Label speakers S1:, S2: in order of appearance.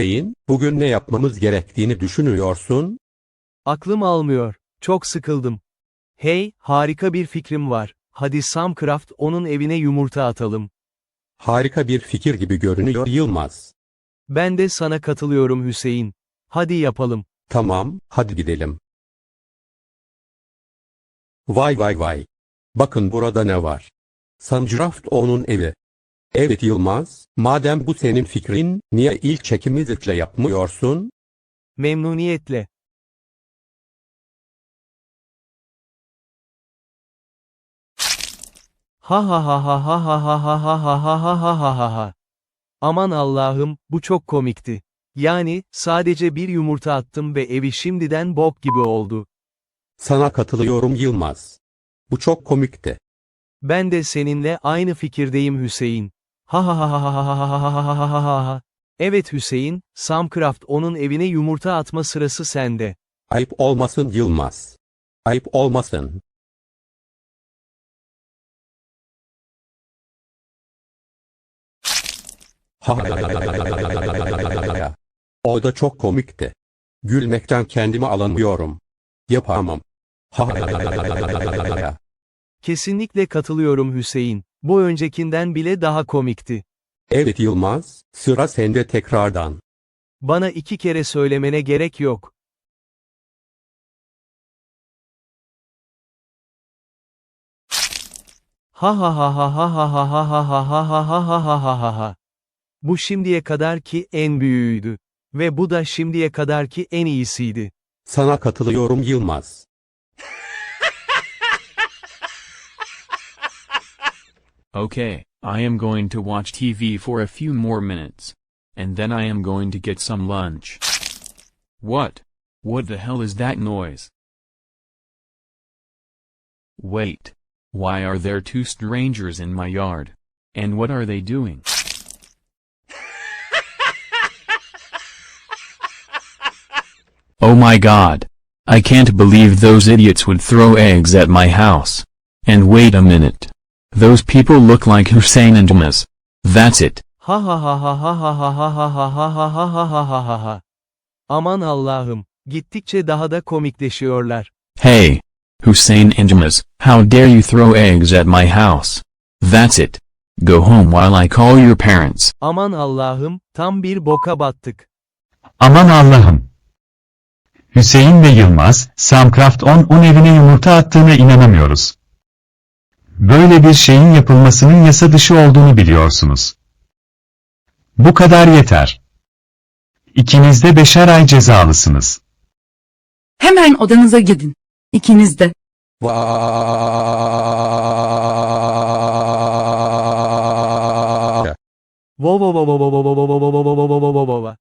S1: Hüseyin, bugün ne yapmamız gerektiğini düşünüyorsun?
S2: Aklım almıyor. Çok sıkıldım. Hey, harika bir fikrim var. Hadi Samcraft onun evine yumurta atalım.
S1: Harika bir fikir gibi görünüyor Yılmaz.
S2: Ben de sana katılıyorum Hüseyin. Hadi yapalım.
S1: Tamam, hadi gidelim. Vay vay vay. Bakın burada ne var. Samcraft onun evi. Evet Yılmaz, madem bu senin fikrin, niye ilk çekimi zıtla yapmıyorsun?
S2: Memnuniyetle. Ha ha ha ha ha ha ha ha ha ha ha ha ha ha ha ha. Aman Allah'ım, bu çok komikti. Yani, sadece bir yumurta attım ve evi şimdiden bok gibi oldu.
S1: Sana katılıyorum Yılmaz. Bu çok komikti.
S2: Ben de seninle aynı fikirdeyim Hüseyin. Ha ha ha ha ha ha ha ha ha ha ha ha. Evet Hüseyin, Samcraft onun evine yumurta atma sırası sende.
S1: Ayıp olmasın Yılmaz. Ayıp olmasın. Ha. O da çok komikti. Gülmekten kendimi alamıyorum. Yapamam. Ha.
S2: Kesinlikle katılıyorum Hüseyin. Bu öncekinden bile daha komikti.
S1: Evet Yılmaz, sıra sende tekrardan.
S2: Bana iki kere söylemene gerek yok. Ha ha ha ha ha ha ha ha ha ha ha ha ha ha ha ha ha ha. Bu şimdiye kadarki en büyüğüydü. Ve bu da şimdiye kadarki en iyisiydi.
S1: Sana katılıyorum Yılmaz.
S3: Okay, I am going to watch TV for a few more minutes. And then I am going to get some lunch. What? What the hell is that noise? Wait. Why are there two strangers in my yard? And what are they doing? Oh my god. I can't believe those idiots would throw eggs at my house. And wait a minute. Those people look like Hussein and Maz. That's it.
S2: Ha ha ha ha ha ha ha ha ha ha ha ha ha ha ha ha ha ha. Aman Allah'ım, gittikçe daha da komikleşiyorlar.
S3: Hey. Hussein and Maz, how dare you throw eggs at my house? That's it. Go home while I call your parents.
S2: Aman Allah'ım, tam bir boka battık.
S4: Aman Allah'ım. Hüseyin ve Yılmaz, Samcraft 10 10 evine yumurta attığına inanamıyoruz. Böyle bir şeyin yapılmasının yasa dışı olduğunu biliyorsunuz. Bu kadar yeter. İkiniz de beşer ay cezalısınız.
S5: Hemen odanıza gidin. İkiniz de.
S2: Vo vo vo vo vo vo vo vo vo vo vo vo vo vo vo.